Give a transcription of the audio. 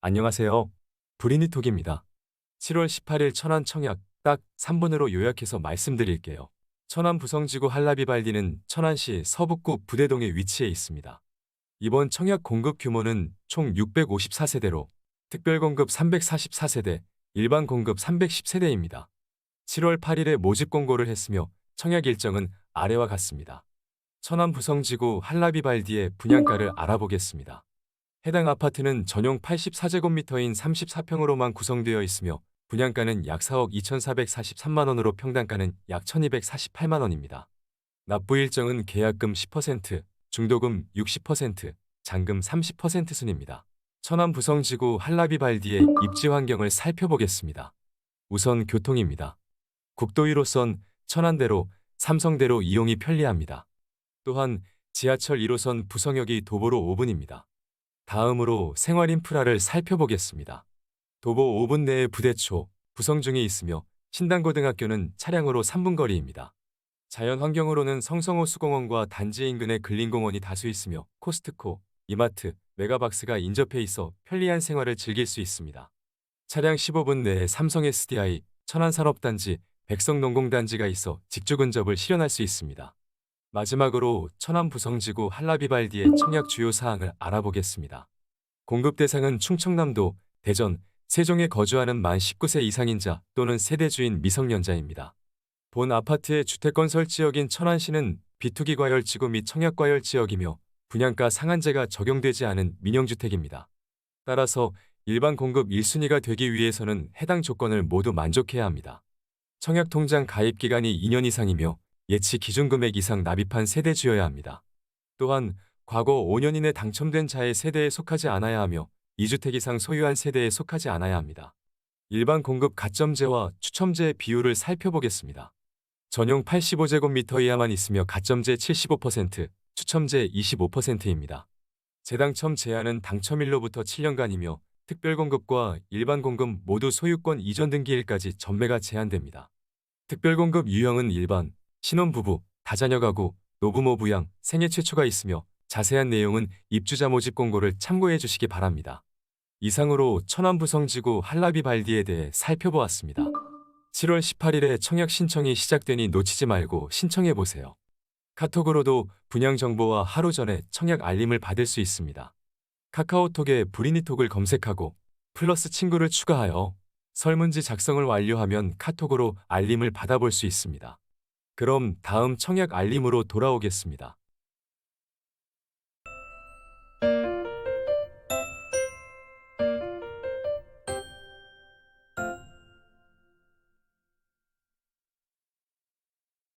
안녕하세요. 브리니톡입니다. 7월 18일 천안 청약 딱 3분으로 요약해서 말씀드릴게요. 천안 부성지구 한라비발디는 천안시 서북구 부대동에 위치해 있습니다. 이번 청약 공급 규모는 총 654세대로 특별 공급 344세대, 일반 공급 310세대입니다. 7월 8일에 모집 공고를 했으며 청약 일정은 아래와 같습니다. 천안 부성지구 한라비발디의 분양가를 알아보겠습니다. 해당 아파트는 전용 84제곱미터인 34평으로만 구성되어 있으며 분양가는 약 4억 2,443만 원으로 평당가는 약 1,248만 원입니다. 납부 일정은 계약금 10%, 중도금 60%, 잔금 30% 순입니다. 천안 부성지구 한라비발디의 입지 환경을 살펴보겠습니다. 우선 교통입니다. 국도 1호선 천안대로, 삼성대로 이용이 편리합니다. 또한 지하철 1호선 부성역이 도보로 5분입니다. 다음으로 생활 인프라를 살펴보겠습니다. 도보 5분 내에 부대초, 부성중이 있으며 신당고등학교는 차량으로 3분 거리입니다. 자연 환경으로는 성성호 수공원과 단지 인근의 근린공원이 다수 있으며 코스트코, 이마트, 메가박스가 인접해 있어 편리한 생활을 즐길 수 있습니다. 차량 15분 내에 삼성 SDI, 천안산업단지, 백성농공단지가 있어 직주 근접을 실현할 수 있습니다. 마지막으로 천안 부성지구 한라비발디의 청약 주요 사항을 알아보겠습니다. 공급 대상은 충청남도, 대전, 세종에 거주하는 만 19세 이상인 자 또는 세대주인 미성년자입니다. 본 아파트의 주택건설 지역인 천안시는 비투기 과열 지구 및 청약 과열 지역이며 분양가 상한제가 적용되지 않은 민영주택입니다. 따라서 일반 공급 1순위가 되기 위해서는 해당 조건을 모두 만족해야 합니다. 청약 통장 가입 기간이 2년 이상이며 예치 기준 금액 이상 납입한 세대주여야 합니다. 또한 과거 5년 이내 당첨된 자의 세대에 속하지 않아야 하며 2주택 이상 소유한 세대에 속하지 않아야 합니다. 일반 공급 가점제와 추첨제의 비율을 살펴보겠습니다. 전용 85제곱미터 이하만 있으며 가점제 75%, 추첨제 25%입니다. 재당첨 제한은 당첨일로부터 7년간이며 특별공급과 일반 공급 모두 소유권 이전 등기일까지 전매가 제한됩니다. 특별공급 유형은 일반, 신혼부부, 다자녀 가구, 노부모 부양, 생애 최초가 있으며 자세한 내용은 입주자 모집 공고를 참고해 주시기 바랍니다. 이상으로 천안부성지구 한라비 발디에 대해 살펴보았습니다. 7월 18일에 청약 신청이 시작되니 놓치지 말고 신청해 보세요. 카톡으로도 분양 정보와 하루 전에 청약 알림을 받을 수 있습니다. 카카오톡에 브리니톡을 검색하고 플러스 친구를 추가하여 설문지 작성을 완료하면 카톡으로 알림을 받아볼 수 있습니다. 그럼 다음 청약 알림으로 돌아오겠습니다.